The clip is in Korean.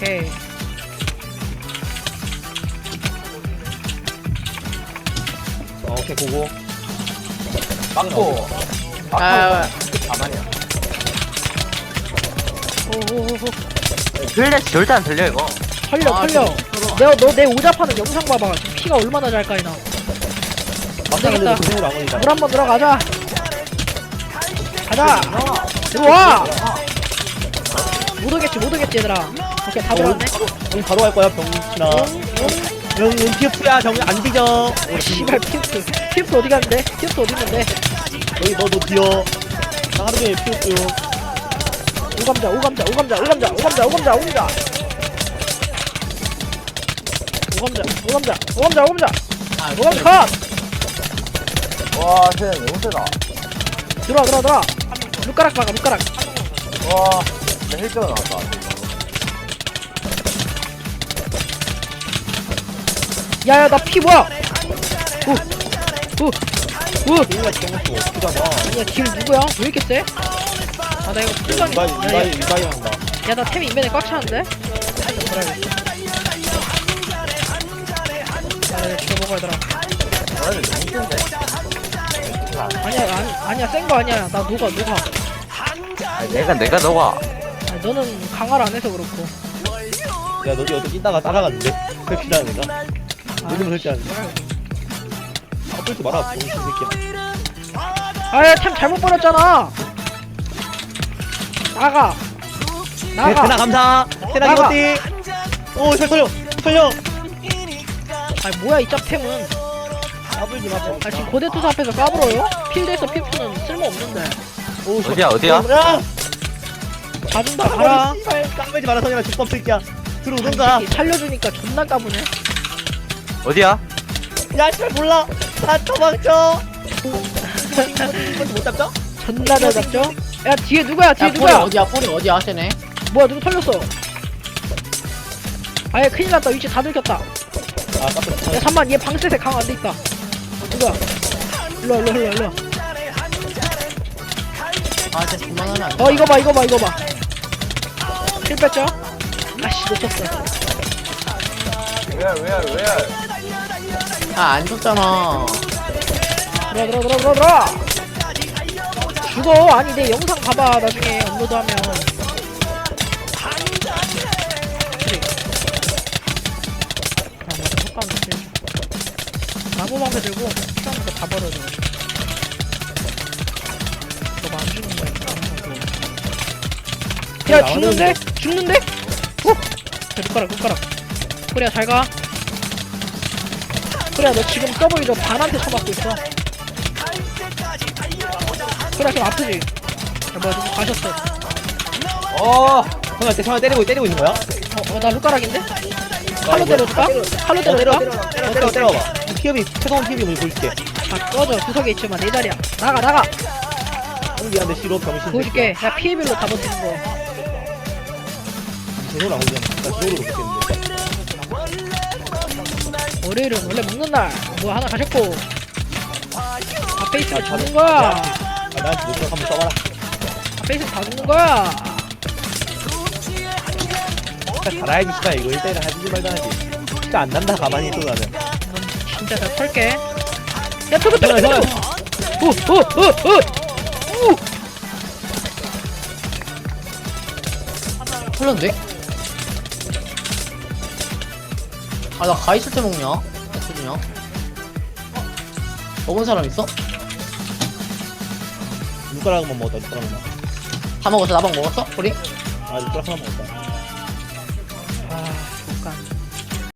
오케이. 어, 오케이 고고 막고 아, 가만히야 오오오오. 플래시 절대 안 들려 이거 털려 아, 털려. 내가 너 내 오잡하는 영상 봐봐. 지금 피가 얼마나 잘 까이나. 되겠다. 근데 그생으로 안 오니까 물 한 번 들어가자. 가자. 들어와. 못 오겠지 못 오겠지 얘들아. 오케이 다 들어왔네. 응 바로 갈 거야 병신아 응, 응. TF야 정안 뒤져 씨발 피프스. 피프스 어디 갔는데? 피프스 어디 있는데? 여기 너너 뒤어 나 하루 종일 피우스 오감자 오감자 오감자 오감자 오감자 오감자 오감자. 오감자 오감자 오감자 오감자 오감자 컷. 와 쟤 너무 세다 들어와 들어와 들어와. 숟가락 박아 숟가락. 와내 힐병 나왔다 야야 나 피 뭐야? 오. 오. 오. 이거 정말 어떻게 잡아 야, 길 누구야? 왜 이렇게 세? 아, 나 이거 풀전. 유바이 야, 유바이 야, 유바이 한다 야, 나 템이 인벤에 꽉 차는데? 아, 야, 저거 먹어야 되라. 너네들 너무 센데 아니야, 아니, 아니야, 센 거 아니야. 나 녹아, 녹아. 아, 내가 내가 너가 아, 너는 강화를 안 해서 그렇고. 야 너기 어디 있다가 따라갔는데 펩시라는 애가 아, 너는 할줄 아는데 뭐라야겠어. 까불지 마라 병신 새끼야 아, 야, 템 잘못 버렸잖아! 나가! 네, 테나 나가! 감사 테나 나가. 이거띠 오 잘 털려 털려 아니, 뭐야, 이 짭템은. 까불지 마 아, 지금 고대투사 앞에서 까불어요? 필드에서 피프는 쓸모없는데. 오, 어디야, 어디야? 야 자준다, 가라. 씨발 까불지 마라 성현아 죽법 새끼야 들어오던가 살려주니까 존나 까부네. 어디야? 야 씨발 몰라 나 도망쳐 못 잡죠? 존나 잘 잡죠? 야 뒤에 누구야 뒤에 야, 폴이 누구야 어디야? 폴이 어디야? 쟤네. 뭐야 누구 털렸어 아예 큰일 났다 위치 다 들켰다 야 아 깜빡 잠만 얘 방셋에 강안 돼 있다 누구야 일로와 일로와 일로와 일로와 아, 쟤 그만하면 안 돼. 어 이거 봐 이거 봐 이거 봐 킬 뺐죠? 아씨 놓쳤어 왜야 왜야 왜야 아, 안 줬잖아. 들어와 들어와 들어와 들어와 들어와 죽어 아니 내 영상 봐봐 나중에 업로드하면 그래 아 맞아 효과음 지 나무 방패 들고 필요한 거다 버려줘 너안 죽는 거야 이거. 야 죽는데? 죽는데? 오! 야 눈가락 눈가락 코리야 잘가. 코리야 너 지금 W 저 반한테 쳐맞고 있어. 그래 좀 아프지? 야 뭐야 누구 가셨어. 어 성현아 쟤 성현아 때리고 때리고 있는 거야? 어, 어, 나 숟가락인데? 칼로 때려줄까? 칼로 어, 때려 때려줄까? 때려 때려 때려 때려봐. 피업이 최소한 피업이 뭐 보여줄게. 다 꺼져. 구석에 있지만 내 자리야. 나가 나가. 형 미안해 싫어 병신 보여줄게. 야 피해별로 다 버티는 거 제대로 안 오잖아 나 제대로 못했는데 월요일은 원래 먹는 날 뭐 하나 가셨고. 앞에 있으면 죽는 거야. 아 나한테 못해 한번 써봐라. 있으면 다 죽는 거야. 진짜 잘해야지 씨발 이거 1대1 하지 말도 하지. 진짜 안 난다 가만히 있어 나는. 넌 진짜 잘 털게. 야 저거 형아, 저거 오오오오. 털렸는 아, 나 가 있을 때 먹냐? 어쩌냐? 먹은 사람 있어? 눈가락만 먹었다 눈가락만 다 먹었어? 나방 먹었어? 폴이? 아 눈가락 하나 먹었다 아